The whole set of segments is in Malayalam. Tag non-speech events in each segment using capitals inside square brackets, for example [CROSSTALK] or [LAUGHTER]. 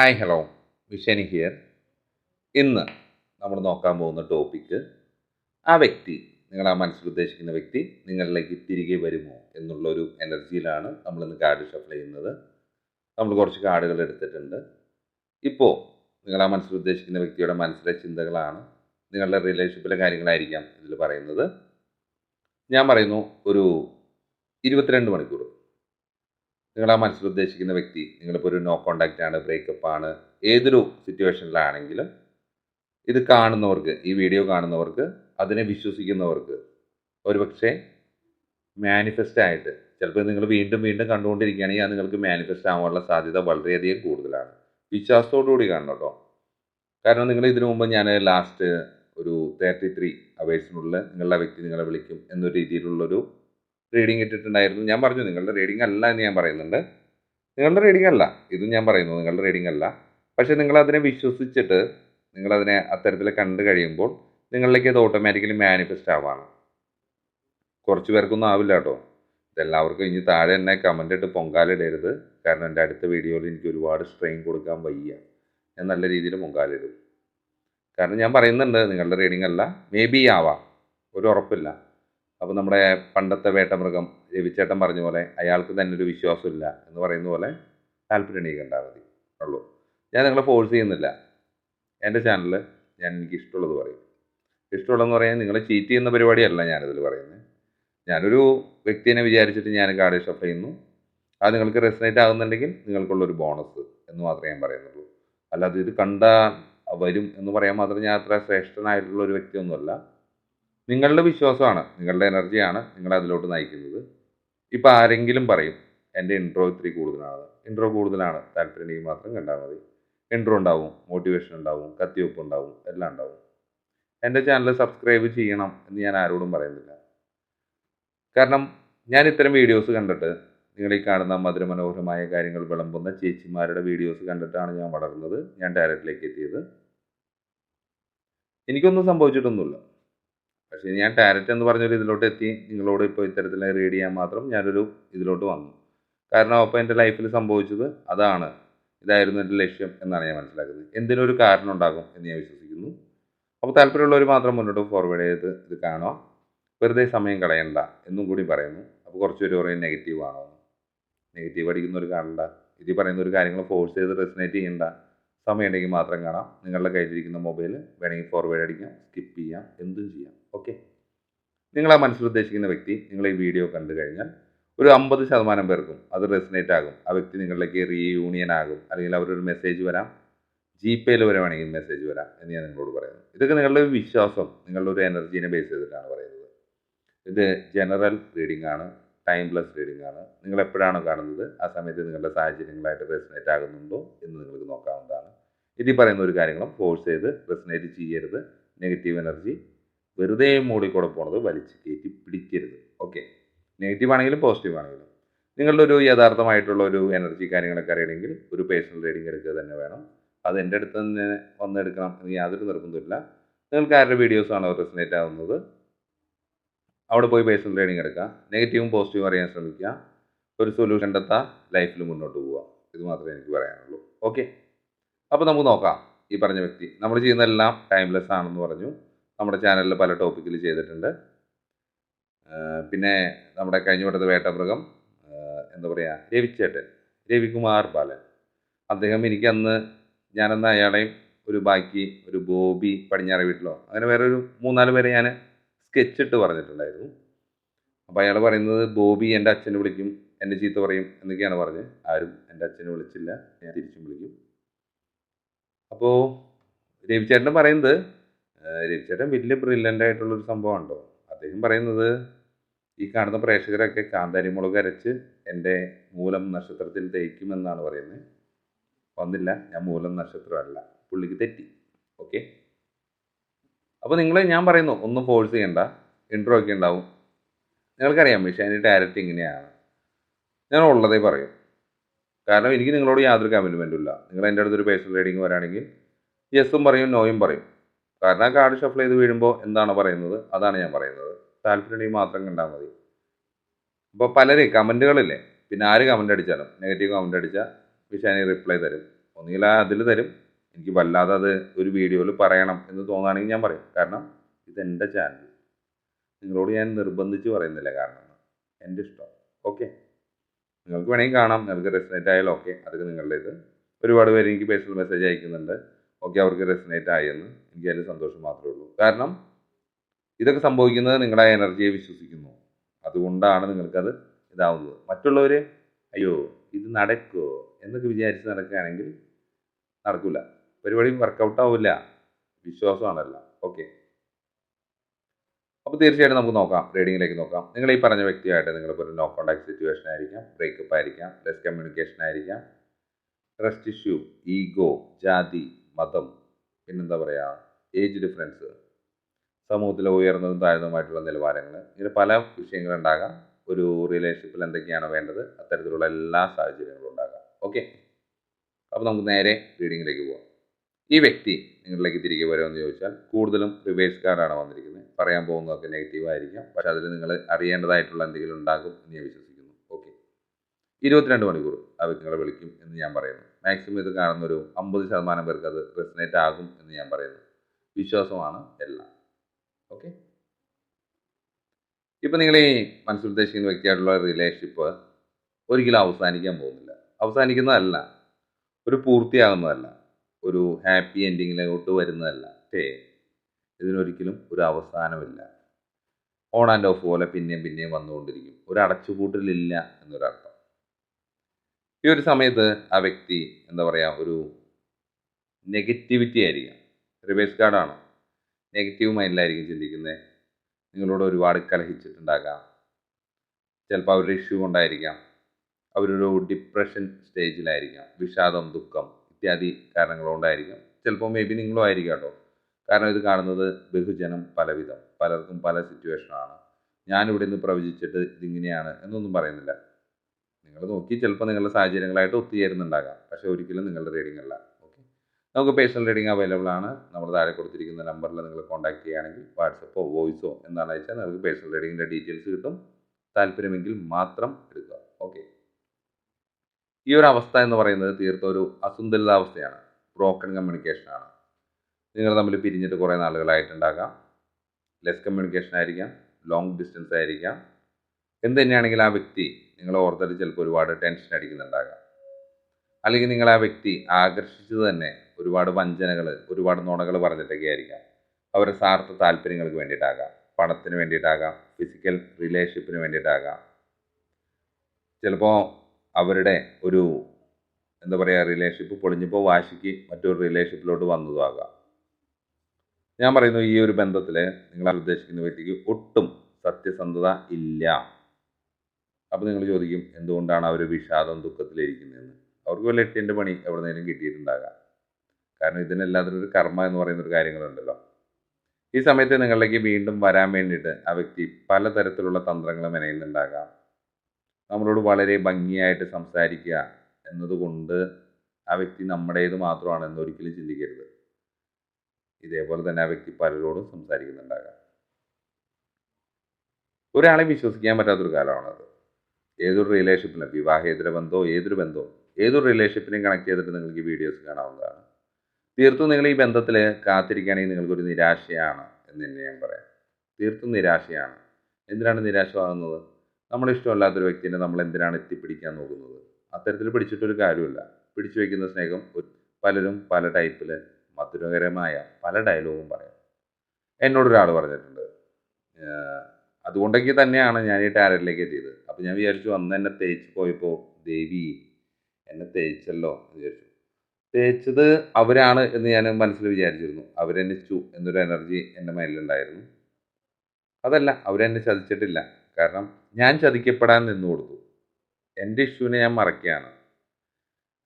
ഹായ് ഹലോ വിഷനി ഹിയർ ഇന്ന് നമ്മൾ നോക്കാൻ പോകുന്ന ടോപ്പിക്ക് ആ വ്യക്തി നിങ്ങൾ ആ മനസ്സിൽ ഉദ്ദേശിക്കുന്ന വ്യക്തി നിങ്ങളിലേക്ക് തിരികെ വരുമോ എന്നുള്ളൊരു എനർജിയിലാണ് നമ്മൾ ഇന്ന് കാർഡ് ഷഫിൾ ചെയ്യുന്നത്. നമ്മൾ കുറച്ച് കാർഡുകൾ എടുത്തിട്ടുണ്ട്. ഇപ്പോൾ നിങ്ങൾ ആ മനസ്സിൽ ഉദ്ദേശിക്കുന്ന വ്യക്തിയുടെ മനസ്സിലെ ചിന്തകളാണ് നിങ്ങളുടെ റിലേഷൻഷിപ്പിലെ കാര്യങ്ങളായിരിക്കാം ഇതിൽ പറയുന്നത്. ഞാൻ പറയുന്നു ഒരു ഇരുപത്തിരണ്ട് മണിക്കൂർ. നിങ്ങൾ ആ മനസ്സിൽ ഉദ്ദേശിക്കുന്ന വ്യക്തി നിങ്ങളിപ്പോൾ ഒരു നോ കോണ്ടാക്റ്റ് ആണ് ബ്രേക്കപ്പ് ആണ് ഏതൊരു സിറ്റുവേഷനിലാണെങ്കിലും ഇത് കാണുന്നവർക്ക് ഈ വീഡിയോ കാണുന്നവർക്ക് അതിനെ വിശ്വസിക്കുന്നവർക്ക് ഒരുപക്ഷെ മാനിഫെസ്റ്റ് ആയിട്ട് ചിലപ്പോൾ നിങ്ങൾ വീണ്ടും വീണ്ടും കണ്ടുകൊണ്ടിരിക്കുകയാണെങ്കിൽ അത് നിങ്ങൾക്ക് മാനിഫെസ്റ്റ് ആവാനുള്ള സാധ്യത വളരെയധികം കൂടുതലാണ്. വിശ്വാസത്തോടുകൂടി കാണണം കേട്ടോ കാരണം നിങ്ങൾ ഇതിനു മുമ്പ് ഞാൻ ലാസ്റ്റ് ഒരു തേർട്ടി ത്രീ അവേഴ്സിനുള്ളിൽ നിങ്ങളുടെ വ്യക്തി നിങ്ങളെ വിളിക്കും എന്നൊരു രീതിയിലുള്ളൊരു റീഡിങ് ഇട്ടിട്ടുണ്ടായിരുന്നു. ഞാൻ പറഞ്ഞു നിങ്ങളുടെ റീഡിംഗ് അല്ല എന്ന് ഞാൻ പറയുന്നുണ്ട്. നിങ്ങളുടെ റീഡിംഗ് അല്ല ഇതും ഞാൻ പറയുന്നു നിങ്ങളുടെ റീഡിംഗ് അല്ല പക്ഷേ നിങ്ങൾ അതിനെ വിശ്വസിച്ചിട്ട് നിങ്ങളതിനെ അത്തരത്തിൽ കണ്ടു കഴിയുമ്പോൾ നിങ്ങളിലേക്ക് അത് ഓട്ടോമാറ്റിക്കലി മാനിഫെസ്റ്റ് ആവാണ്. കുറച്ച് പേർക്കൊന്നും ആവില്ല കേട്ടോ. ഇതെല്ലാവർക്കും ഇനി താഴെ എന്നെ കമന്റ് ഇട്ട് പൊങ്കാലിടരുത്. കാരണം എന്റെ അടുത്ത വീഡിയോയിൽ എനിക്ക് ഒരുപാട് സ്ട്രെയിൻ കൊടുക്കാൻ വയ്യ. ഞാൻ നല്ല രീതിയിൽ പൊങ്കാലിടും. കാരണം ഞാൻ പറയുന്നുണ്ട് നിങ്ങളുടെ റീഡിംഗ് അല്ല. മേ ബി ആവാം. ഒരു ഉറപ്പില്ല. അപ്പോൾ നമ്മുടെ പണ്ടത്തെ വേട്ടമൃഗം രവിച്ചേട്ടൻ പറഞ്ഞ പോലെ അയാൾക്ക് തന്നെ ഒരു വിശ്വാസമില്ല എന്ന് പറയുന്ന പോലെ താല്പര്യം കണ്ടാൽ മതി. ഉള്ളൂ. ഞാൻ നിങ്ങളെ ഫോഴ്സ് ചെയ്യുന്നില്ല. എന്റെ ചാനൽ ഞാൻ എനിക്ക് ഇഷ്ടമുള്ളത് പറയും. ഇഷ്ടമുള്ളതെന്ന് പറയാൻ നിങ്ങളെ ചീറ്റ് ചെയ്യുന്ന പരിപാടിയല്ല ഞാനിതിൽ പറയുന്നത്. ഞാനൊരു വ്യക്തിനെ വിചാരിച്ചിട്ട് ഞാൻ കാർഡ് ഷഫ് ചെയ്യുന്നു. അത് നിങ്ങൾക്ക് റെസിനേറ്റ് ആകുന്നുണ്ടെങ്കിൽ നിങ്ങൾക്കുള്ളൊരു ബോണസ് എന്ന് മാത്രമേ ഞാൻ പറയുന്നുള്ളൂ. അല്ലാതെ ഇത് കണ്ടാൽ വരും എന്ന് പറയാൻ മാത്രം ഞാൻ അത്ര ശ്രേഷ്ഠനായിട്ടുള്ള ഒരു വ്യക്തിയൊന്നുമല്ല. നിങ്ങളുടെ വിശ്വാസമാണ് നിങ്ങളുടെ എനർജിയാണ് നിങ്ങളെ അതിലോട്ട് നയിക്കുന്നത്. ഇപ്പോൾ ആരെങ്കിലും പറയും എന്റെ ഇൻട്രോ ഇത്തിരി കൂടുതലാണ്. ഇൻട്രോ കൂടുതലാണ് താല്പര്യം മാത്രം കണ്ടാൽ മതി. ഇൻട്രോ ഉണ്ടാവും മോട്ടിവേഷൻ ഉണ്ടാവും കത്തിവെപ്പ് ഉണ്ടാവും എല്ലാം ഉണ്ടാവും. എന്റെ ചാനൽ സബ്സ്ക്രൈബ് ചെയ്യണം എന്ന് ഞാൻ ആരോടും പറയുന്നില്ല. കാരണം ഞാൻ ഇത്തരം വീഡിയോസ് കണ്ടിട്ട് നിങ്ങൾ ഈ കാണുന്ന മധുരമനോഹരമായ കാര്യങ്ങൾ വിളമ്പുന്ന ചേച്ചിമാരുടെ വീഡിയോസ് കണ്ടിട്ടാണ് ഞാൻ വളർന്നത് ഞാൻ ഡയറക്റ്റിലേക്ക് എത്തിയത്. എനിക്കൊന്നും സംഭവിച്ചിട്ടൊന്നുമില്ല. പക്ഷേ ഞാൻ ടാരറ്റ് എന്ന് പറഞ്ഞൊരു ഇതിലോട്ട് എത്തി. നിങ്ങളോട് ഇപ്പോൾ ഇത്തരത്തിൽ റീഡ് ചെയ്യാൻ മാത്രം ഞാനൊരു ഇതിലോട്ട് വന്നു. കാരണം അപ്പോൾ എന്റെ ലൈഫിൽ സംഭവിച്ചത് അതാണ്. ഇതായിരുന്നു എന്റെ ലക്ഷ്യം എന്നാണ് ഞാൻ മനസ്സിലാക്കുന്നത്. എന്തിനൊരു കാരണം ഉണ്ടാകും എന്ന് ഞാൻ വിശ്വസിക്കുന്നു. അപ്പോൾ താല്പര്യമുള്ളവർ മാത്രം മുന്നോട്ട് ഫോർവേഡ് ചെയ്ത് ഇത് കാണുക. വെറുതെ സമയം കളയണ്ട എന്നും കൂടി പറയുന്നു. അപ്പോൾ കുറച്ച് പേര് പറയും നെഗറ്റീവ് ആണോ നെഗറ്റീവ് അടിക്കുന്നവർ കാണണ്ട. ഇതിൽ പറയുന്ന ഒരു കാര്യങ്ങൾ ഫോഴ്സ് ചെയ്ത് റെസിനേറ്റ് ചെയ്യണ്ട. സമയം ഉണ്ടെങ്കിൽ മാത്രം കാണാം. നിങ്ങളുടെ കയ്യിലിരിക്കുന്ന മൊബൈൽ വേണമെങ്കിൽ ഫോർവേഡ് അടിക്കാം സ്കിപ്പ് ചെയ്യാം എന്തും ചെയ്യാം. ഓക്കെ നിങ്ങൾ ആ മനസ്സിൽ ഉദ്ദേശിക്കുന്ന വ്യക്തി നിങ്ങൾ ഈ വീഡിയോ കണ്ടു കഴിഞ്ഞാൽ ഒരു അമ്പത് ശതമാനം പേർക്കും അത് റെസിനേറ്റ് ആകും. ആ വ്യക്തി നിങ്ങളിലേക്ക് റീയൂണിയൻ ആകും. അല്ലെങ്കിൽ അവരൊരു മെസ്സേജ് വരാം. ജി പേയിൽ വരെ വേണമെങ്കിൽ മെസ്സേജ് വരാം എന്ന് ഞാൻ നിങ്ങളോട് പറയുന്നു. ഇതൊക്കെ നിങ്ങളുടെ ഒരു വിശ്വാസം നിങ്ങളുടെ ഒരു എനർജീനെ ബേസ് ചെയ്തിട്ടാണ് പറയുന്നത്. ഇത് ജനറൽ റീഡിംഗ് ആണ് ടൈം പ്ലസ് റീഡിംഗ് ആണ്. നിങ്ങൾ എപ്പോഴാണോ കാണുന്നത് ആ സമയത്ത് നിങ്ങളുടെ സാഹചര്യങ്ങളായിട്ട് റെസിനേറ്റ് ആകുന്നുണ്ടോ എന്ന് നിങ്ങൾക്ക് നോക്കാവുന്നതാണ്. ഇതിൽ പറയുന്ന ഒരു കാര്യങ്ങളും ഫോഴ്സ് ചെയ്ത് റെസിനേറ്റ് ചെയ്യരുത്. നെഗറ്റീവ് എനർജി വെറുതെ മൂടിക്കൂടെ പോണത് വലിച്ച് കയറ്റി പിടിക്കരുത്. ഓക്കെ നെഗറ്റീവ് ആണെങ്കിലും പോസിറ്റീവ് ആണെങ്കിലും. നിങ്ങളുടെ ഒരു യഥാർത്ഥമായിട്ടുള്ള ഒരു എനർജി കാര്യങ്ങളൊക്കെ അറിയണമെങ്കിൽ ഒരു പേഴ്സണൽ റീഡിംഗ് എടുക്കുക തന്നെ വേണം. അത് എന്റെ അടുത്ത് തന്നെ വന്നെടുക്കണം എന്ന് യാതൊരു നിർബന്ധമില്ല നിങ്ങൾക്ക് ആരുടെ വീഡിയോസാണോ റെസിനേറ്റ് ആവുന്നത്? അവിടെ പോയി പേഴ്സണൽ റീഡിംഗ് എടുക്കുക. നെഗറ്റീവും പോസിറ്റീവും അറിയാൻ ശ്രമിക്കുക. ഒരു സൊല്യൂഷൻ കണ്ടെത്താൻ ലൈഫിൽ മുന്നോട്ട് പോവുക. ഇത് മാത്രമേ എനിക്ക് പറയാനുള്ളൂ. ഓക്കെ അപ്പോൾ നമുക്ക് നോക്കാം ഈ പറഞ്ഞ വ്യക്തി. നമ്മൾ ചെയ്യുന്നതെല്ലാം ടൈംലെസ് ആണെന്ന് പറഞ്ഞു. നമ്മുടെ ചാനലിൽ പല ടോപ്പിക്കിൽ ചെയ്തിട്ടുണ്ട്. പിന്നെ നമ്മുടെ കഴിഞ്ഞ വട്ടത്തെ വേട്ടമൃഗം എന്താ പറയുക രവിച്ചേട്ടൻ രവികുമാർ ബാലൻ. അദ്ദേഹം എനിക്കന്ന് ഞാനന്ന് അയാളെയും ഒരു ബാക്കി ഒരു ബോബി പടിഞ്ഞാറ വീട്ടിലോ അങ്ങനെ വേറെ ഒരു മൂന്നാൽ പേരെ ഞാൻ സ്കെച്ച് ഇട്ട് പറഞ്ഞിട്ടുണ്ടായിരുന്നു. അപ്പോൾ അയാൾ പറയുന്നത് ബോബി എന്റെ അച്ഛനെ വിളിക്കും എന്റെ ചീത്ത പറയും എന്നൊക്കെയാണ് പറഞ്ഞത്. ആരും എന്റെ അച്ഛനെ വിളിച്ചില്ല ഞാൻ തിരിച്ചും വിളിക്കും. അപ്പോൾ രവിചേട്ടൻ പറയുന്നത് രവിചേട്ടൻ വലിയ ബ്രില്യന്റ് ആയിട്ടുള്ളൊരു സംഭവമുണ്ടോ അദ്ദേഹം പറയുന്നത് ഈ കാണുന്ന പ്രേക്ഷകരൊക്കെ കാന്താരി മുളക് അരച്ച് എന്റെ മൂലം നക്ഷത്രത്തിൽ തേക്കുമെന്നാണ് പറയുന്നത്. വന്നില്ല ഞാൻ മൂലം നക്ഷത്രമല്ല. പുള്ളിക്ക് തെറ്റി. ഓക്കെ? അപ്പോൾ നിങ്ങൾ ഞാൻ പറയുന്നു ഒന്നും ഫോഴ്സ് ചെയ്യണ്ട. ഇൻട്രോ ഒക്കെ ഉണ്ടാവും. നിങ്ങൾക്കറിയാം മിഷാനി ഡയറക്റ്റ് ഇങ്ങനെയാണ്. ഞാൻ ഉള്ളതേ പറയും. കാരണം എനിക്ക് നിങ്ങളോട് യാതൊരു കമ്മിറ്റ്മെന്റും ഇല്ല. നിങ്ങൾ എന്റെ അടുത്തൊരു പേഴ്സണൽ റീഡിങ് വരാണെങ്കിൽ യെസും പറയും നോയും പറയും. കാരണം ആ കാർഡ് ഷഫിൾ ചെയ്ത് വീഴുമ്പോൾ എന്താണ് പറയുന്നത്? അതാണ് ഞാൻ പറയുന്നത്. താല്പര്യം മാത്രം കണ്ടാൽ മതി. അപ്പോൾ പലരെ കമന്റുകളില്ലേ പിന്നെ ആര് കമന്റ് അടിച്ചാലും നെഗറ്റീവ് കമന്റ് അടിച്ചാൽ വിഷാനി റിപ്ലൈ തരും. ഒന്നുകിൽ അതിൽ തരും. എനിക്ക് വല്ലാതെ അത് ഒരു വീഡിയോയിൽ പറയണം എന്ന് തോന്നുകയാണെങ്കിൽ ഞാൻ പറയും. കാരണം ഇതെന്റെ ചാനൽ നിങ്ങളോട് ഞാൻ നിർബന്ധിച്ച് പറയുന്നില്ല കാരണം. എന്റെ ഇഷ്ടം. ഓക്കെ നിങ്ങൾക്ക് വേണമെങ്കിൽ കാണാം നിങ്ങൾക്ക് റെസിനേറ്റ് ആയാലും ഓക്കെ അതൊക്കെ നിങ്ങളുടെ ഇത്. ഒരുപാട് പേര് എനിക്ക് പേഴ്സണൽ മെസ്സേജ് അയക്കുന്നുണ്ട്. ഓക്കെ അവർക്ക് റെസിനേറ്റ് ആയെന്ന് എനിക്ക് അതിൽ സന്തോഷം മാത്രമേ ഉള്ളൂ. കാരണം ഇതൊക്കെ സംഭവിക്കുന്നത് നിങ്ങളുടെ എനർജിയെ വിശ്വസിക്കുന്നു. അതുകൊണ്ടാണ് നിങ്ങൾക്കത് ഇതാവുന്നത്. മറ്റുള്ളവർ അയ്യോ ഇത് നടക്കുമോ എന്നൊക്കെ വിചാരിച്ച് നടക്കുകയാണെങ്കിൽ നടക്കില്ല പരിപാടി വർക്കൗട്ട് ആവില്ല. വിശ്വാസമാണല്ല. ഓക്കെ അപ്പോൾ തീർച്ചയായിട്ടും നമുക്ക് നോക്കാം റീഡിങ്ങിലേക്ക് നോക്കാം. നിങ്ങൾ ഈ പറഞ്ഞ വ്യക്തിയായിട്ട് നിങ്ങളിപ്പോൾ ഒരു നോ കോൺടാക്ട് സിറ്റുവേഷൻ ആയിരിക്കാം ബ്രേക്കപ്പ് ആയിരിക്കാം ലെസ് കമ്മ്യൂണിക്കേഷൻ ആയിരിക്കാം. ട്രസ്റ്റ് ഇഷ്യൂ ഈഗോ ജാതി മതം പിന്നെന്താ പറയുക ഏജ് ഡിഫറൻസ് സമൂഹത്തിലെ ഉയർന്നതും താഴ്ന്നതുമായിട്ടുള്ള നിലവാരങ്ങൾ ഇങ്ങനെ പല വിഷയങ്ങളുണ്ടാകാം. ഒരു റിലേഷൻഷിപ്പിൽ എന്തൊക്കെയാണ് വേണ്ടത് അത്തരത്തിലുള്ള എല്ലാ സാഹചര്യങ്ങളും ഉണ്ടാകാം. ഓക്കെ അപ്പോൾ നമുക്ക് നേരെ റീഡിങ്ങിലേക്ക് പോകാം ഈ വ്യക്തി നിങ്ങളിലേക്ക് തിരികെ വരുമെന്ന് ചോദിച്ചാൽ കൂടുതലും റിവേഴ്സ് കാർഡാണ് വന്നിരിക്കുന്നത്. പറയാൻ പോകുന്നതൊക്കെ നെഗറ്റീവ് ആയിരിക്കാം. പക്ഷെ അതിൽ നിങ്ങൾ അറിയേണ്ടതായിട്ടുള്ള എന്തെങ്കിലും ഉണ്ടാകും എന്ന് ഞാൻ വിശ്വസിക്കുന്നു. ഓക്കെ ഇരുപത്തിരണ്ട് മണിക്കൂർ അവർ നിങ്ങളെ വിളിക്കും എന്ന് ഞാൻ പറയുന്നു. മാക്സിമം ഇത് കാണുന്ന ഒരു അമ്പത് ശതമാനം പേർക്ക് അത് റെസിനേറ്റ് ആകും എന്ന് ഞാൻ പറയുന്നു. വിശ്വാസമാണ് എല്ലാം. ഓക്കെ ഇപ്പം നിങ്ങൾ ഈ മനസ്സിൽ ഉദ്ദേശിക്കുന്ന വ്യക്തിയായിട്ടുള്ള റിലേഷൻഷിപ്പ് ഒരിക്കലും അവസാനിക്കാൻ പോകുന്നില്ല. അവസാനിക്കുന്നതല്ല. ഒരു പൂർത്തിയാകുന്നതല്ല. ഒരു ഹാപ്പി എൻഡിങ്ങിലോട്ട് വരുന്നതല്ല പക്ഷേ ഇതിനൊരിക്കലും ഒരു അവസാനമില്ല. ഓൺ ആൻഡ് ഓഫ് പോലെ പിന്നെയും പിന്നെയും വന്നുകൊണ്ടിരിക്കും. ഒരു അടച്ചുപൂട്ടലില്ല എന്നൊരർത്ഥം. ഈ ഒരു സമയത്ത് ആ വ്യക്തി എന്താ പറയുക ഒരു നെഗറ്റിവിറ്റി ആയിരിക്കാം. റിവേഴ്സ് കാർഡാണ് നെഗറ്റീവ് മൈൻഡിലായിരിക്കും ചിന്തിക്കുന്നത് നിങ്ങളോട് ഒരുപാട് കലഹിച്ചിട്ടുണ്ടാകാം. ചിലപ്പോൾ അവരുടെ ഇഷ്യൂ കൊണ്ടായിരിക്കാം. അവരൊരു ഡിപ്രഷൻ സ്റ്റേജിലായിരിക്കാം വിഷാദം ദുഃഖം ഇത്യാദി കാരണങ്ങളുകൊണ്ടായിരിക്കാം ചിലപ്പോൾ മേ ബി നിങ്ങളും ആയിരിക്കാം കേട്ടോ. കാരണം ഇത് കാണുന്നത് ബഹുജനം പലവിധം. പലർക്കും പല സിറ്റുവേഷനാണ് ഞാനിവിടെ നിന്ന് പ്രവചിച്ചിട്ട് ഇതിങ്ങനെയാണ് എന്നൊന്നും പറയുന്നില്ല. നിങ്ങൾ നോക്കി ചിലപ്പോൾ നിങ്ങളുടെ സാഹചര്യങ്ങളായിട്ട് ഒത്തുചേരുന്നുണ്ടാകാം. പക്ഷേ ഒരിക്കലും നിങ്ങളുടെ റീഡിംഗ് അല്ല. ഓക്കെ നമുക്ക് പേഴ്സണൽ റീഡിംഗ് അവൈലബിൾ ആണ്. നമ്മൾ താഴെ കൊടുത്തിരിക്കുന്ന നമ്പറിൽ നിങ്ങൾ കോൺടാക്ട് ചെയ്യുകയാണെങ്കിൽ വാട്സപ്പോ വോയിസോ എന്താണെന്ന് വെച്ചാൽ നിങ്ങൾക്ക് പേഴ്സണൽ റീഡിങ്ങിന്റെ ഡീറ്റെയിൽസ് കിട്ടും. താല്പര്യമെങ്കിൽ മാത്രം എടുക്കുക. ഓക്കെ ഈ ഒരു അവസ്ഥ എന്ന് പറയുന്നത് തീർത്ത ഒരു അസന്തുലിതാവസ്ഥയാണ്. ബ്രോക്കൺ കമ്മ്യൂണിക്കേഷനാണ് നിങ്ങൾ തമ്മിൽ പിരിഞ്ഞിട്ട് കുറേ നാളുകളായിട്ടുണ്ടാകാം. ലെസ് കമ്മ്യൂണിക്കേഷൻ ആയിരിക്കാം. ലോങ് ഡിസ്റ്റൻസ് ആയിരിക്കാം. എന്ത് തന്നെയാണെങ്കിൽ ആ വ്യക്തി നിങ്ങൾ ഓർത്തിട്ട് ചിലപ്പോൾ ഒരുപാട് ടെൻഷൻ അടിക്കുന്നുണ്ടാകാം. അല്ലെങ്കിൽ നിങ്ങൾ ആ വ്യക്തി ആകർഷിച്ചു തന്നെ ഒരുപാട് വഞ്ചനകൾ ഒരുപാട് നുണകൾ പറഞ്ഞിട്ടൊക്കെ ആയിരിക്കാം. അവരുടെ സ്വാർത്ഥ താല്പര്യങ്ങൾക്ക് വേണ്ടിയിട്ടാകാം. പണത്തിന് വേണ്ടിയിട്ടാകാം. ഫിസിക്കൽ റിലേഷൻഷിപ്പിന് വേണ്ടിയിട്ടാകാം. ചിലപ്പോൾ അവരുടെ ഒരു എന്താ പറയുക റിലേഷൻഷിപ്പ് പൊളിഞ്ഞപ്പോൾ വാശിക്ക് മറ്റൊരു റിലേഷൻഷിപ്പിലോട്ട് വന്നതുമാകാം. ഞാൻ പറയുന്നു ഈ ഒരു ബന്ധത്തിൽ നിങ്ങൾ ഉദ്ദേശിക്കുന്ന വ്യക്തിക്ക് ഒട്ടും സത്യസന്ധത ഇല്ല. അപ്പോൾ നിങ്ങൾ ചോദിക്കും എന്തുകൊണ്ടാണ് അവർ വിഷാദം ദുഃഖത്തിലിരിക്കുന്നതെന്ന്? അവർക്ക് വല്ല എട്ടിന്റെ പണി എവിടെന്നെങ്കിലും കിട്ടിയിട്ടുണ്ടാകാം. കാരണം ഇതിനെല്ലാത്തിനും ഒരു കർമ്മ എന്ന് പറയുന്ന ഒരു കാര്യങ്ങളുണ്ടല്ലോ. ഈ സമയത്ത് നിങ്ങളിലേക്ക് വീണ്ടും വരാൻ വേണ്ടിയിട്ട് ആ വ്യക്തി പലതരത്തിലുള്ള തന്ത്രങ്ങൾ മെനയുന്നുണ്ടാകാം. നമ്മളോട് വളരെ ഭംഗിയായിട്ട് സംസാരിക്കുക എന്നതുകൊണ്ട് ആ വ്യക്തി നമ്മുടേത് മാത്രമാണ് എന്നൊരിക്കലും ചിന്തിക്കരുത്. ഇതേപോലെ തന്നെ ആ വ്യക്തി പലരോടും സംസാരിക്കുന്നുണ്ടാകാം. ഒരാളെ വിശ്വസിക്കാൻ പറ്റാത്തൊരു കാലമാണത്. ഏതൊരു റിലേഷൻഷിപ്പിലും വിവാഹേതര ബന്ധമോ ഏതൊരു ബന്ധമോ ഏതൊരു റിലേഷൻഷിപ്പിനെയും കണക്ട് ചെയ്തിട്ട് നിങ്ങൾക്ക് ഈ വീഡിയോസ് കാണാവുന്നതാണ്. തീർത്തും നിങ്ങൾ ഈ ബന്ധത്തിൽ കാത്തിരിക്കുകയാണെങ്കിൽ നിങ്ങൾക്കൊരു നിരാശയാണ് എന്ന് തന്നെ ഞാൻ പറയാം. തീർത്തും നിരാശയാണ്. എന്തിനാണ് നിരാശമാകുന്നത്? നമ്മളിഷ്ടമല്ലാത്തൊരു വ്യക്തിനെ നമ്മൾ എന്തിനാണ് എത്തിപ്പിടിക്കാൻ നോക്കുന്നത്? അത്തരത്തിൽ പിടിച്ചിട്ടൊരു കാര്യമില്ല. പിടിച്ചു വയ്ക്കുന്ന സ്നേഹം പലരും പല ടൈപ്പിൽ മധുരകരമായ പല ഡയലോഗും പറയാം. എന്നോടൊരാൾ പറഞ്ഞിട്ടുണ്ട്. അതുകൊണ്ടൊക്കെ തന്നെയാണ് ഞാൻ ഈ ടാരറ്റിലേക്ക് എത്തിയത്. അപ്പം ഞാൻ വിചാരിച്ചു അന്ന് എന്നെ തേച്ച് പോയപ്പോൾ ദേവി എന്നെ തേച്ചല്ലോ എന്ന് വിചാരിച്ചു. തേച്ചത് അവരാണ് എന്ന് ഞാൻ മനസ്സിൽ വിചാരിച്ചിരുന്നു. അവരെന്നെ ചു എന്നൊരു എനർജി എന്റെ മൈൻഡിലുണ്ടായിരുന്നു അതല്ല അവരെന്നെ ചതിച്ചിട്ടില്ല. കാരണം ഞാൻ ചതിക്കപ്പെടാൻ നിന്നു കൊടുത്തു. എന്റെ ഇഷ്യൂവിനെ ഞാൻ മറക്കുകയാണ്.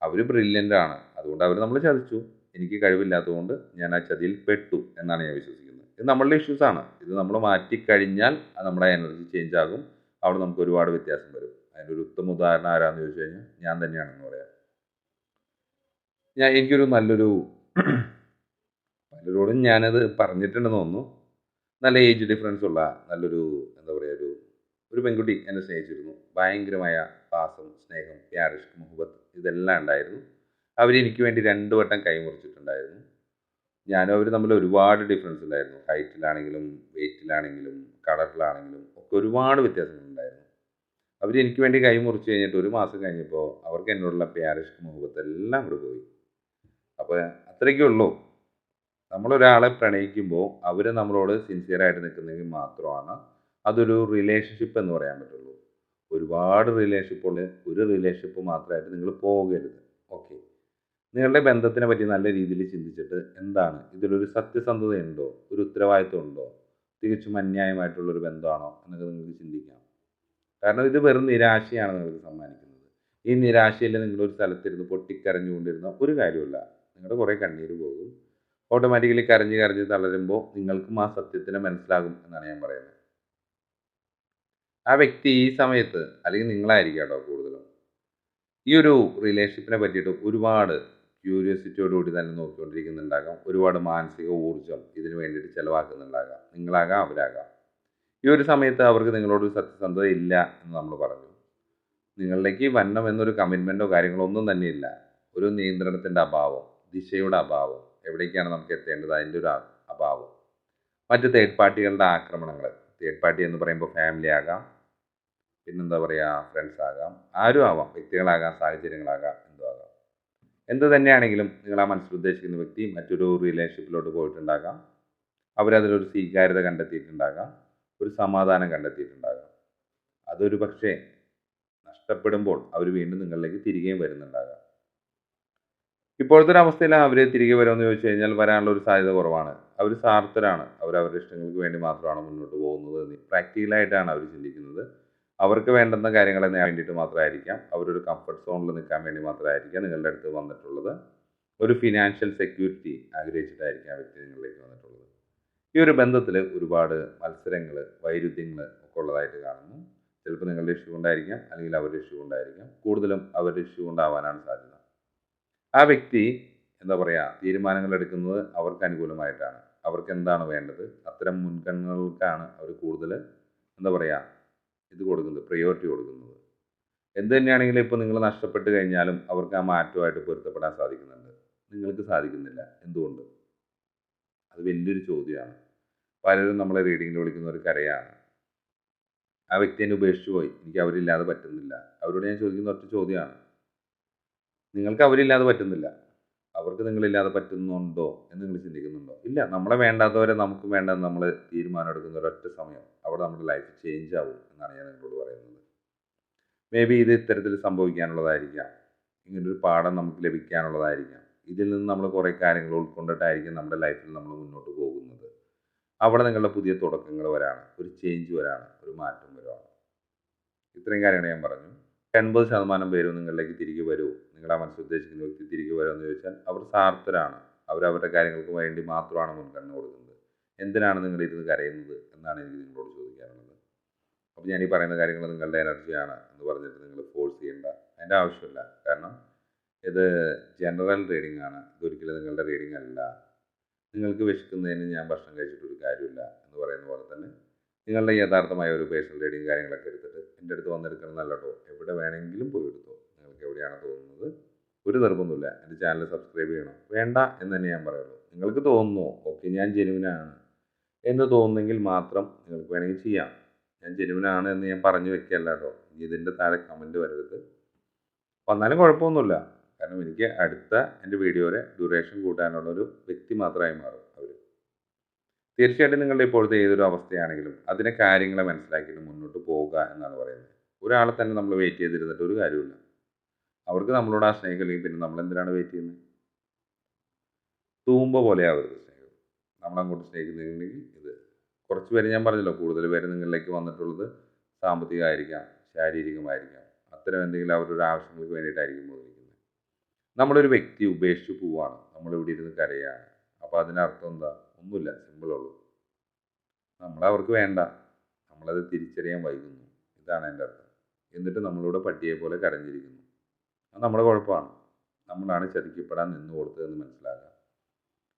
അവർ ബ്രില്യന്റ് ആണ്. അതുകൊണ്ട് അവർ നമ്മൾ ചതിച്ചു. എനിക്ക് കഴിവില്ലാത്തതുകൊണ്ട് ഞാൻ ആ ചതിയിൽ പെട്ടു എന്നാണ് ഞാൻ വിശ്വസിക്കുന്നത്. ഇത് നമ്മളുടെ ആണ്. ഇത് നമ്മൾ മാറ്റിക്കഴിഞ്ഞാൽ നമ്മുടെ എനർജി ചേഞ്ച് ആകും. അവിടെ നമുക്ക് ഒരുപാട് വ്യത്യാസം വരും. അതിന്റെ ഒരു ഉത്തമ ഉദാഹരണം ആരാന്ന് ചോദിച്ചു കഴിഞ്ഞാൽ ഞാൻ തന്നെയാണെന്ന് പറയാം. ഞാൻ എനിക്കൊരു നല്ലൊരു [CLEARS THROAT] പലരോടും ഞാനത് പറഞ്ഞിട്ടുണ്ടെന്ന് തോന്നുന്നു. നല്ല ഏജ് ഡിഫറൻസ് ഉള്ള നല്ലൊരു എന്താ പറയുക ഒരു ഒരു പെൺകുട്ടി എന്നെ സ്നേഹിച്ചിരുന്നു. ഭയങ്കരമായ പാസം സ്നേഹം പ്യാരിഷ് മുഹബത്ത് ഇതെല്ലാം ഉണ്ടായിരുന്നു. അവരെനിക്ക് വേണ്ടി രണ്ട് വട്ടം കൈമുറിച്ചിട്ടുണ്ടായിരുന്നു. ഞാനും അവർ തമ്മിൽ ഒരുപാട് ഡിഫറൻസ് ഉണ്ടായിരുന്നു. ഹൈറ്റിലാണെങ്കിലും വെയിറ്റിലാണെങ്കിലും കളറിലാണെങ്കിലും ഒക്കെ ഒരുപാട് വ്യത്യാസങ്ങളുണ്ടായിരുന്നു. അവർ എനിക്ക് വേണ്ടി കൈ മുറിച്ച് കഴിഞ്ഞിട്ട് ഒരു മാസം കഴിഞ്ഞപ്പോൾ അവർക്ക് എന്നോടുള്ള പ്യാരിഷ് മുഹബത്ത് എല്ലാം പോയി. അപ്പോൾ അത്രയ്ക്കേ ഉള്ളൂ. നമ്മളൊരാളെ പ്രണയിക്കുമ്പോൾ അവർ നമ്മളോട് സിൻസിയറായിട്ട് നിൽക്കുന്നെങ്കിൽ മാത്രമാണ് അതൊരു റിലേഷൻഷിപ്പ് എന്ന് പറയാൻ പറ്റുള്ളൂ. ഒരുപാട് റിലേഷൻഷിപ്പുള്ള ഒരു റിലേഷൻഷിപ്പ് മാത്രമായിട്ട് നിങ്ങൾ പോകരുത്. ഓക്കെ നിങ്ങളുടെ ബന്ധത്തിനെ പറ്റി നല്ല രീതിയിൽ ചിന്തിച്ചിട്ട് എന്താണ്? ഇതിലൊരു സത്യസന്ധതയുണ്ടോ ഒരു ഉത്തരവാദിത്വം ഉണ്ടോ? തികച്ചും അന്യായമായിട്ടുള്ളൊരു ബന്ധമാണോ? എന്നൊക്കെ നിങ്ങൾക്ക് ചിന്തിക്കാം. കാരണം ഇത് വെറും നിരാശയാണ് നിങ്ങൾക്ക് സമ്മാനിക്കുന്നത്. ഈ നിരാശയിൽ നിങ്ങളൊരു സ്ഥലത്തിരുന്ന് പൊട്ടിക്കരഞ്ഞുകൊണ്ടിരുന്ന ഒരു കാര്യമില്ല നിങ്ങളുടെ കുറേ കണ്ണീര് പോകും. ഓട്ടോമാറ്റിക്കലി കരഞ്ഞ് കരഞ്ഞ് തളരുമ്പോൾ നിങ്ങൾക്കും ആ സത്യത്തിനെ മനസ്സിലാകും എന്നാണ് ഞാൻ പറയുന്നത്. ആ വ്യക്തി ഈ സമയത്ത് അല്ലെങ്കിൽ നിങ്ങളായിരിക്കും കേട്ടോ കൂടുതലും ഈ ഒരു റിലേഷൻഷിപ്പിനെ പറ്റിയിട്ട് ഒരുപാട് ക്യൂരിയോസിറ്റിയോടുകൂടി തന്നെ നോക്കിക്കൊണ്ടിരിക്കുന്നുണ്ടാകാം. ഒരുപാട് മാനസിക ഊർജം ഇതിന് വേണ്ടിയിട്ട് ചിലവാക്കുന്നുണ്ടാകാം. നിങ്ങളാകാം അവരാകാം. ഈ ഒരു സമയത്ത് അവർക്ക് നിങ്ങളോട് സത്യസന്ധത ഇല്ല എന്ന് നമ്മൾ പറഞ്ഞു. നിങ്ങളിലേക്ക് വന്നം എന്നൊരു കമ്മിറ്റ്മെന്റോ കാര്യങ്ങളോ ഒന്നും തന്നെ ഇല്ല. ഒരു നിയന്ത്രണത്തിന്റെ അഭാവം ദിശയുടെ അഭാവം എവിടേക്കാണ് നമുക്ക് എത്തേണ്ടത് അതിന്റെ ഒരു അഭാവം. മറ്റ് തേർഡ് പാർട്ടികളുടെ ആക്രമണങ്ങൾ. തേർഡ് പാർട്ടി എന്ന് പറയുമ്പോൾ ഫാമിലി ആകാം പിന്നെന്താ പറയുക ഫ്രണ്ട്സ് ആകാം. ആരും ആവാം വ്യക്തികളാകാം സാഹചര്യങ്ങളാകാം എന്തോ ആകാം. എന്ത് തന്നെയാണെങ്കിലും നിങ്ങൾ ആ മനസ്സിൽ ഉദ്ദേശിക്കുന്ന വ്യക്തി മറ്റൊരു റിലേഷൻഷിപ്പിലോട്ട് പോയിട്ടുണ്ടാകാം. അവരതിലൊരു സ്വീകാര്യത കണ്ടെത്തിയിട്ടുണ്ടാകാം. ഒരു സമാധാനം കണ്ടെത്തിയിട്ടുണ്ടാകാം. അതൊരു പക്ഷേ നഷ്ടപ്പെടുമ്പോൾ അവർ വീണ്ടും നിങ്ങളിലേക്ക് തിരികെയും വരുന്നുണ്ടാകാം. ഇപ്പോഴത്തെ ഒരു അവസ്ഥയിൽ അവർ തിരികെ വരുമെന്ന് ചോദിച്ചു കഴിഞ്ഞാൽ വരാനുള്ള ഒരു സാധ്യത കുറവാണ്. അവർ സാർത്ഥരാണ്. അവർ അവരുടെ ഇഷ്ടങ്ങൾക്ക് വേണ്ടി മാത്രമാണ് മുന്നോട്ട് പോകുന്നത് പ്രാക്ടിക്കലായിട്ടാണ് അവർ ചിന്തിക്കുന്നത്. അവർക്ക് വേണ്ടുന്ന കാര്യങ്ങളെ വേണ്ടിയിട്ട് മാത്രമായിരിക്കാം. അവരൊരു കംഫർട്ട് സോണിൽ നിൽക്കാൻ വേണ്ടി മാത്രമായിരിക്കാം നിങ്ങളുടെ അടുത്ത് വന്നിട്ടുള്ളത്. ഒരു ഫിനാൻഷ്യൽ സെക്യൂരിറ്റി ആഗ്രഹിച്ചിട്ടായിരിക്കും ആ വ്യക്തി നിങ്ങളിലേക്ക് വന്നിട്ടുള്ളത്. ഈ ഒരു ബന്ധത്തിൽ ഒരുപാട് മത്സരങ്ങൾ വൈരുദ്ധ്യങ്ങൾ ഒക്കെ ഉള്ളതായിട്ട് കാണുന്നു. ചിലപ്പോൾ നിങ്ങളുടെ ഇഷ്യൂ കൊണ്ടായിരിക്കാം അല്ലെങ്കിൽ അവരുടെ ഇഷ്യൂ കൊണ്ടായിരിക്കാം. കൂടുതലും അവരുടെ ഇഷ്യൂ കൊണ്ടാവാനാണ് സാധ്യത. ആ വ്യക്തി എന്താ പറയുക തീരുമാനങ്ങൾ എടുക്കുന്നത് അവർക്ക് അനുകൂലമായിട്ടാണ്. അവർക്ക് എന്താണ് വേണ്ടത്? അത്തരം മുൻഗണനകൾക്കാണ് അവർ കൂടുതൽ എന്താ പറയുക ഇത് കൊടുക്കുന്നത് പ്രയോറിറ്റി കൊടുക്കുന്നത്. എന്ത് തന്നെയാണെങ്കിലും ഇപ്പോൾ നിങ്ങൾ നഷ്ടപ്പെട്ട് കഴിഞ്ഞാലും അവർക്ക് ആ മാറ്റമായിട്ട് പൊരുത്തപ്പെടാൻ സാധിക്കുന്നുണ്ട്. നിങ്ങൾക്ക് സാധിക്കുന്നില്ല. എന്തുകൊണ്ട്? അത് വലിയൊരു ചോദ്യമാണ്. പലരും നമ്മളെ റീഡിങ്ങിൽ വിളിക്കുന്ന ഒരു കരയാണ്. ആ വ്യക്തി എന്നെ ഉപേക്ഷിച്ചു പോയി. എനിക്ക് അവരില്ലാതെ പറ്റുന്നില്ല. അവരോട് ഞാൻ ചോദിക്കുന്ന ഒറ്റ ചോദ്യമാണ്. നിങ്ങൾക്ക് അവരില്ലാതെ പറ്റുന്നില്ല. അവർക്ക് നിങ്ങളില്ലാതെ പറ്റുന്നുണ്ടോ എന്ന് നിങ്ങൾ ചിന്തിക്കുന്നുണ്ടോ? ഇല്ല നമ്മളെ വേണ്ടാത്തവരെ നമുക്ക് വേണ്ടെന്ന് നമ്മൾ തീരുമാനം എടുക്കുന്ന ഒരൊറ്റ സമയം അവിടെ നമ്മുടെ ലൈഫ് ചേഞ്ച് ആവും എന്നാണ് ഞാൻ നിങ്ങളോട് പറയുന്നത്. മേ ബി ഇത് ഇത്തരത്തിൽ സംഭവിക്കാനുള്ളതായിരിക്കാം. ഇങ്ങനൊരു പാഠം നമുക്ക് ലഭിക്കാനുള്ളതായിരിക്കാം. ഇതിൽ നിന്ന് നമ്മൾ കുറേ കാര്യങ്ങൾ ഉൾക്കൊണ്ടിട്ടായിരിക്കും നമ്മുടെ ലൈഫിൽ നമ്മൾ മുന്നോട്ട് പോകുന്നത്. അവിടെ നിങ്ങളുടെ പുതിയ തുടക്കങ്ങൾ വരാണ് ഒരു ചേഞ്ച് വരാണ് ഒരു മാറ്റം വരാണ്. ഇത്രയും കാര്യങ്ങൾ ഞാൻ പറഞ്ഞു. എൺപത് ശതമാനം പേരും നിങ്ങളിലേക്ക് തിരികെ വരുമോ നിങ്ങളുടെ മനസ്സിൽ ഉദ്ദേശിക്കുന്ന വ്യക്തി തിരികെ വരുമെന്ന് ചോദിച്ചാൽ അവർ സാർത്ഥരാണ്. അവർ അവരുടെ കാര്യങ്ങൾക്ക് വേണ്ടി മാത്രമാണ് മുൻഗണന കൊടുക്കുന്നത്. എന്തിനാണ് നിങ്ങൾ ഇരുന്ന് കരയുന്നത് എന്നാണ് എനിക്ക് നിങ്ങളോട് ചോദിക്കാനുള്ളത്. അപ്പോൾ ഞാൻ ഈ പറയുന്ന കാര്യങ്ങൾ നിങ്ങളുടെ എനർജിയാണ് എന്ന് പറഞ്ഞിട്ട് നിങ്ങൾ ഫോഴ്സ് ചെയ്യേണ്ട അതിന്റെ ആവശ്യമില്ല. കാരണം ഇത് ജനറൽ റീഡിംഗ് ആണ്. ഇതൊരിക്കലും നിങ്ങളുടെ റീഡിംഗ് അല്ല. നിങ്ങൾക്ക് വിശക്കുന്നതിന് ഞാൻ ഭക്ഷണം കഴിച്ചിട്ടൊരു കാര്യമില്ല എന്ന് പറയുന്ന പോലെ തന്നെ നിങ്ങളുടെ യഥാർത്ഥമായ ഒരു പേഴ്സണൽ റീഡിങ് കാര്യങ്ങളൊക്കെ എടുത്തിട്ട് എന്റെ അടുത്ത് വന്നെടുക്കണം നല്ല കേട്ടോ എവിടെ വേണമെങ്കിലും പോയി എടുത്തോ. നിങ്ങൾക്ക് എവിടെയാണ് തോന്നുന്നത്? ഒരു നിർബന്ധമില്ല എന്റെ ചാനൽ സബ്സ്ക്രൈബ് ചെയ്യണം. വേണ്ട എന്ന് തന്നെ ഞാൻ പറയുള്ളൂ. നിങ്ങൾക്ക് തോന്നുന്നു? ഓക്കെ ഞാൻ ജെനുവിനാണ് എന്ന് തോന്നുന്നെങ്കിൽ മാത്രം നിങ്ങൾക്ക് വേണമെങ്കിൽ ചെയ്യാം. ഞാൻ ജെനുവിനാണ് എന്ന് ഞാൻ പറഞ്ഞു വെക്കല്ല കേട്ടോ ഇതിന്റെ താഴെ കമന്റ് വരരുത്. വന്നാലും കുഴപ്പമൊന്നുമില്ല. കാരണം എനിക്ക് അടുത്ത എന്റെ വീഡിയോയുടെ ഡ്യൂറേഷൻ കൂട്ടാനുള്ള ഒരു വ്യക്തി മാത്രമായി മാറും അവർ തീർച്ചയായിട്ടും നിങ്ങളുടെ ഇപ്പോഴത്തെ ഏതൊരു അവസ്ഥയാണെങ്കിലും അതിനെ കാര്യങ്ങളെ മനസ്സിലാക്കിയിട്ട് മുന്നോട്ട് പോവുക എന്നാണ് പറയുന്നത്. ഒരാളെ തന്നെ നമ്മൾ വെയിറ്റ് ചെയ്തിരുന്നിട്ട് ഒരു കാര്യമില്ല അവർക്ക് നമ്മളോട് ആ സ്നേഹം അല്ലെങ്കിൽ പിന്നെ നമ്മൾ എന്തിനാണ് വെയിറ്റ് ചെയ്യുന്നത്? തൂമ്പ പോലെയാവരുത് സ്നേഹം. നമ്മളങ്ങോട്ട് സ്നേഹിക്കുന്നുണ്ടെങ്കിൽ ഇത് കുറച്ച് പേര് ഞാൻ പറഞ്ഞല്ലോ കൂടുതൽ പേര് നിങ്ങളിലേക്ക് വന്നിട്ടുള്ളത് സാമ്പത്തികമായിരിക്കാം ശാരീരികമായിരിക്കാം. അത്തരം എന്തെങ്കിലും അവരുടെ ആവശ്യങ്ങൾക്ക് വേണ്ടിയിട്ടായിരിക്കും പോയിരിക്കുന്നത് നമ്മളൊരു വ്യക്തി ഉപേക്ഷിച്ച് പോവുകയാണ് നമ്മളിവിടെ ഇരുന്ന് കരയാണ്. അപ്പോൾ അതിനർത്ഥം എന്താ? ഒന്നുമില്ല സിമ്പിളുള്ളൂ നമ്മളവർക്ക് വേണ്ട നമ്മളത് തിരിച്ചറിയാൻ വൈകുന്നു. ഇതാണ് എന്റെ അർത്ഥം. എന്നിട്ട് നമ്മളിവിടെ പട്ടിയെ പോലെ കരഞ്ഞിരിക്കുന്നു. അത് നമ്മുടെ കുഴപ്പമാണ്. നമ്മളാണ് ചതിക്കപ്പെടാൻ നിന്ന് കൊടുത്തതെന്ന് മനസ്സിലാക്കുക.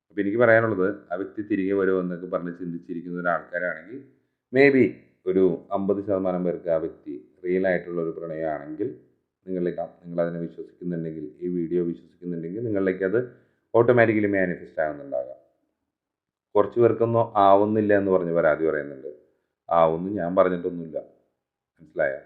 അപ്പോൾ എനിക്ക് പറയാനുള്ളത് ആ വ്യക്തി തിരികെ വരുമോ എന്നൊക്കെ പറഞ്ഞ് ചിന്തിച്ചിരിക്കുന്ന ഒരാൾക്കാരാണെങ്കിൽ മേ ബി ഒരു അമ്പത് ശതമാനം പേർക്ക് ആ വ്യക്തി റിയൽ ആയിട്ടുള്ള ഒരു പ്രണയമാണെങ്കിൽ നിങ്ങളിലേക്ക് നിങ്ങൾ അതിനെ വിശ്വസിക്കുന്നുണ്ടെങ്കിൽ ഈ വീഡിയോ വിശ്വസിക്കുന്നുണ്ടെങ്കിൽ നിങ്ങളിലേക്ക് അത് ഓട്ടോമാറ്റിക്കലി മാനിഫെസ്റ്റ് ആകുന്നുണ്ടാകാം. കുറച്ച് പേർക്കൊന്നും ആവുന്നില്ല എന്ന് പറഞ്ഞ് പരാതി പറയുന്നുണ്ട്. ആവുന്നു ഞാൻ പറഞ്ഞിട്ടൊന്നുമില്ല. മനസ്സിലായോ?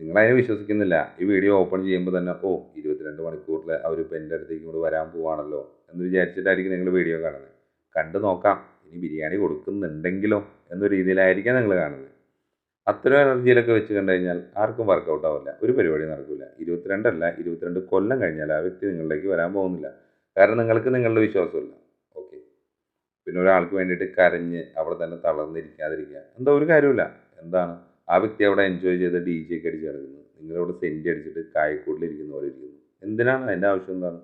നിങ്ങളതിനെ വിശ്വസിക്കുന്നില്ല. ഈ വീഡിയോ ഓപ്പൺ ചെയ്യുമ്പോൾ തന്നെ ഓ ഇരുപത്തിരണ്ട് മണിക്കൂറിൽ അവർ ഇപ്പം എന്റെ അടുത്തേക്ക് ഇങ്ങോട്ട് വരാൻ പോവാണല്ലോ എന്ന് വിചാരിച്ചിട്ടായിരിക്കും നിങ്ങൾ വീഡിയോ കാണുന്നത്. കണ്ടു നോക്കാം. ഇനി ബിരിയാണി കൊടുക്കുന്നുണ്ടെങ്കിലോ എന്ന രീതിയിലായിരിക്കാം നിങ്ങൾ കാണുന്നത്. അത്തരം എനർജിയിലൊക്കെ വെച്ച് കണ്ടു കഴിഞ്ഞാൽ ആർക്കും വർക്കൗട്ട് ആവില്ല. ഒരു പരിപാടി നടക്കില്ല ഇരുപത്തിരണ്ടല്ല ഇരുപത്തിരണ്ട് കൊല്ലം കഴിഞ്ഞാൽ ആ വ്യക്തി നിങ്ങളിലേക്ക് വരാൻ പോകുന്നില്ല. കാരണം നിങ്ങൾക്ക് നിങ്ങളുടെ വിശ്വാസമില്ല. പിന്നെ ഒരാൾക്ക് വേണ്ടിയിട്ട് കരഞ്ഞ് അവിടെ തന്നെ തളർന്നിരിക്കാതിരിക്കുക. എന്താ ഒരു കാര്യമില്ല എന്താണ്? ആ വ്യക്തി അവിടെ എൻജോയ് ചെയ്ത് ഡി ജെ ഒക്കെ അടിച്ച് കിടക്കുന്നത് നിങ്ങളവിടെ സെന്റി അടിച്ചിട്ട് കായക്കൂട്ടിലിരിക്കുന്ന പോലെ ഇരിക്കുന്നു. എന്തിനാണ്? അതിന്റെ ആവശ്യം എന്താണ്?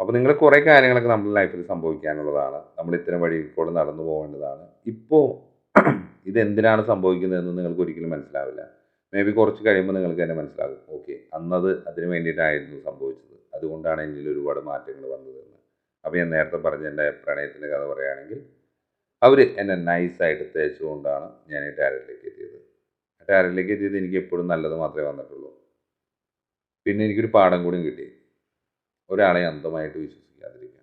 അപ്പോൾ നിങ്ങൾ കുറേ കാര്യങ്ങളൊക്കെ നമ്മുടെ ലൈഫിൽ സംഭവിക്കാനുള്ളതാണ്. നമ്മൾ ഇത്തരം വഴി കൂടെ നടന്നു പോകേണ്ടതാണ്. ഇപ്പോൾ [CLEARS THROAT] ഇതെന്തിനാണ് സംഭവിക്കുന്നതെന്ന് നിങ്ങൾക്ക് ഒരിക്കലും മനസ്സിലാവില്ല. മേ ബി കുറച്ച് കഴിയുമ്പോൾ നിങ്ങൾക്ക് തന്നെ മനസ്സിലാകും. ഓക്കെ അന്നത് അതിന് വേണ്ടിയിട്ടായിരുന്നു സംഭവിച്ചത്. അതുകൊണ്ടാണ് എന്നിൽ ഒരുപാട് മാറ്റങ്ങൾ വന്നതെന്ന് അപ്പോൾ ഞാൻ നേരത്തെ പറഞ്ഞ എന്റെ പ്രണയത്തിന്റെ കഥ പറയുകയാണെങ്കിൽ അവർ എന്നെ നൈസായിട്ട് തേച്ചുകൊണ്ടാണ് ഞാൻ ഈ ടാരറ്റിലേക്ക് എത്തിയത്. ടാരറ്റിലേക്ക് എത്തിയത് എനിക്ക് എപ്പോഴും നല്ലത് മാത്രമേ വന്നിട്ടുള്ളൂ. പിന്നെ എനിക്കൊരു പാഠം കൂടിയും കിട്ടി. ഒരാളെ അന്ധമായിട്ട് വിശ്വസിക്കാതിരിക്കുക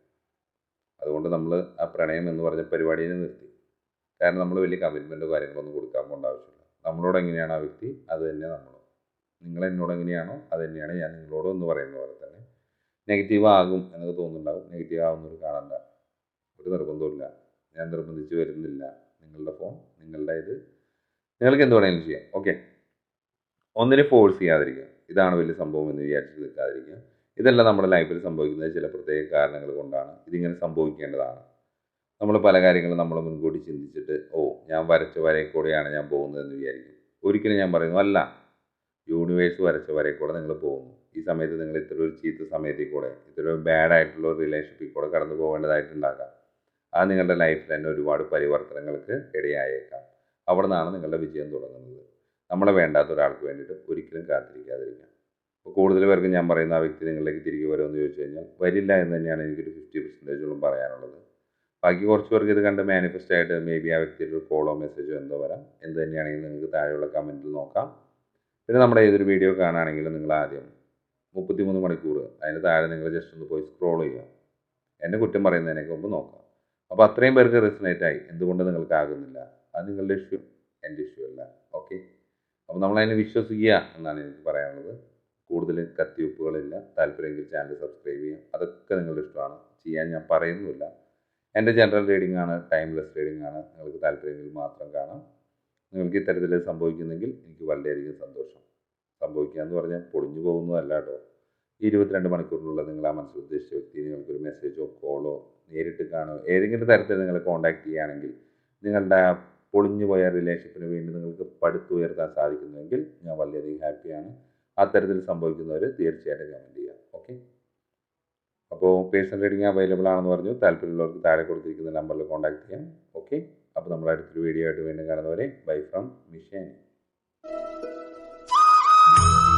അതുകൊണ്ട് നമ്മൾ ആ പ്രണയം എന്ന് പറഞ്ഞ പരിപാടിയെ നിർത്തി. കാരണം നമ്മൾ വലിയ കമ്മിറ്റ്മെന്റോ കാര്യങ്ങളൊന്നും കൊടുക്കാൻ പോകേണ്ട ആവശ്യമില്ല. നമ്മളോട് എങ്ങനെയാണ് ആ വ്യക്തി അത് തന്നെ നമ്മളോ. നിങ്ങൾ എന്നോട് എങ്ങനെയാണോ അത് തന്നെയാണ് ഞാൻ നിങ്ങളോട് എന്ന് പറയുന്ന പോലെ തന്നെ. നെഗറ്റീവ് ആകും എന്നൊക്കെ തോന്നുന്നുണ്ടാവും. നെഗറ്റീവ് ആവുന്നവർ കാണണ്ട. ഒരു നിർബന്ധമില്ല ഞാൻ നിർബന്ധിച്ച് വരുന്നില്ല. നിങ്ങളുടെ ഫോൺ നിങ്ങളുടെ ഇത്. നിങ്ങൾക്ക് എന്ത് വേണമെങ്കിലും ചെയ്യാം. ഓക്കെ. ഒന്നിനെ ഫോഴ്സ് ചെയ്യാതിരിക്കുക. ഇതാണ് വലിയ സംഭവം എന്ന് വിചാരിച്ച് നിൽക്കാതിരിക്കുക. ഇതെല്ലാം നമ്മുടെ ലൈഫിൽ സംഭവിക്കുന്നത് ചില പ്രത്യേക കാരണങ്ങൾ കൊണ്ടാണ്. ഇതിങ്ങനെ സംഭവിക്കേണ്ടതാണ്. നമ്മൾ പല കാര്യങ്ങളും നമ്മൾ മുൻകൂട്ടി ചിന്തിച്ചിട്ട് ഓ ഞാൻ വരച്ച വരയിൽ കൂടെയാണ് ഞാൻ പോകുന്നതെന്ന് വിചാരിക്കും. ഒരിക്കലും ഞാൻ പറയുന്നു അല്ല യൂണിവേഴ്സ് വരച്ച വരയിൽ കൂടെ നിങ്ങൾ പോകുന്നു. ഈ സമയത്ത് നിങ്ങൾ ഇത്ര ഒരു ചീത്ത സമയത്തിൽ കൂടെ ഇത്ര ഒരു ബാഡ് ആയിട്ടുള്ള ഒരു റിലേഷൻഷിപ്പിൽ കൂടെ കടന്നു പോകേണ്ടതായിട്ടുണ്ടാകാം അത് നിങ്ങളുടെ ലൈഫിൽ തന്നെ ഒരുപാട് പരിവർത്തനങ്ങൾക്ക് ഇടയായേക്കാം. അവിടെ നിന്നാണ് നിങ്ങളുടെ വിജയം തുടങ്ങുന്നത്. നമ്മളെ വേണ്ടാത്ത ഒരാൾക്ക് വേണ്ടിയിട്ട് ഒരിക്കലും കാത്തിരിക്കാതിരിക്കാം. അപ്പോൾ കൂടുതൽ പേർക്ക് ഞാൻ പറയുന്ന ആ വ്യക്തി നിങ്ങളിലേക്ക് തിരികെ വരുമെന്ന് ചോദിച്ചു കഴിഞ്ഞാൽ വരില്ല എന്ന് തന്നെയാണ് എനിക്കൊരു ഫിഫ്റ്റി പെർസെന്റേജോളം പറയാനുള്ളത്. ബാക്കി കുറച്ച് പേർക്ക് ഇത് കണ്ട് മാനിഫെസ്റ്റ് ആയിട്ട് മേ ബി ആ വ്യക്തിയുടെ ഒരു കോളോ മെസ്സേജോ എന്തോ വരാം. എന്ത് തന്നെയാണെങ്കിലും നിങ്ങൾക്ക് താഴെയുള്ള കമന്റിൽ നോക്കാം. പിന്നെ നമ്മുടെ ഏതൊരു വീഡിയോ കാണുകയാണെങ്കിലും നിങ്ങൾ ആദ്യം മുപ്പത്തിമൂന്ന് മണിക്കൂർ. അതിന് താഴെ നിങ്ങൾ ജസ്റ്റ് ഒന്ന് പോയി സ്ക്രോൾ ചെയ്യുക. എന്നെ കുറ്റം പറയുന്നതിനൊക്കെ മുമ്പ് നോക്കാം. അപ്പോൾ അത്രയും പേർക്ക് റെസിനേറ്റ് ആയി. എന്തുകൊണ്ട് നിങ്ങൾക്ക് ആകുന്നില്ല അത് നിങ്ങളുടെ ഇഷ്യൂ എന്റെ ഇഷ്യൂ അല്ല. ഓക്കെ അപ്പോൾ നമ്മൾ അതിനെ വിശ്വസിക്കുക എന്നാണ് എനിക്ക് പറയാനുള്ളത്. കൂടുതൽ കത്തിവെപ്പുകളില്ല താല്പര്യമെങ്കിൽ ചാനൽ സബ്സ്ക്രൈബ് ചെയ്യാം അതൊക്കെ നിങ്ങളുടെ ഇഷ്ടമാണ്. ചെയ്യാൻ ഞാൻ പറയുന്നുമില്ല. എന്റെ ജനറൽ റീഡിംഗ് ആണ് ടൈംലെസ് റീഡിംഗ് ആണ്. നിങ്ങൾക്ക് താല്പര്യമെങ്കിൽ മാത്രം കാണാം. നിങ്ങൾക്ക് ഇത്തരത്തിൽ സംഭവിക്കുന്നെങ്കിൽ എനിക്ക് വളരെയധികം സന്തോഷം. സംഭവിക്കുക എന്ന് പറഞ്ഞാൽ പൊളിഞ്ഞു പോകുന്നതല്ല കേട്ടോ. ഈ ഇരുപത്തിരണ്ട് മണിക്കൂറിനുള്ള നിങ്ങൾ ആ മനസ്സിൽ ഉദ്ദേശിച്ച വ്യക്തി നിങ്ങൾക്കൊരു മെസ്സേജോ കോളോ നേരിട്ട് കാണോ ഏതെങ്കിലും തരത്തിൽ നിങ്ങൾ കോൺടാക്ട് ചെയ്യുകയാണെങ്കിൽ നിങ്ങളുടെ പൊളിഞ്ഞു പോയ റിലേഷൻഷിപ്പിന് വേണ്ടി നിങ്ങൾക്ക് പടുത്തുയർത്താൻ സാധിക്കുന്നുവെങ്കിൽ ഞാൻ വളരെയധികം ഹാപ്പിയാണ് അത്തരത്തിൽ സംഭവിക്കുന്നവർ തീർച്ചയായിട്ടും കമന്റ് ചെയ്യാം. ഓക്കെ അപ്പോൾ പേഴ്സണൽ റീഡിംഗ് അവൈലബിൾ ആണെന്ന് പറഞ്ഞു. താല്പര്യമുള്ളവർക്ക് താഴെ കൊടുത്തിരിക്കുന്ന നമ്പറിൽ കോൺടാക്ട് ചെയ്യാം. ഓക്കെ അപ്പോൾ നമ്മൾ അടുത്തൊരു വീഡിയോ ആയിട്ട് വീണ്ടും കാണുന്നവരെ ബൈ ഫ്രം മിഷാനി Thank you.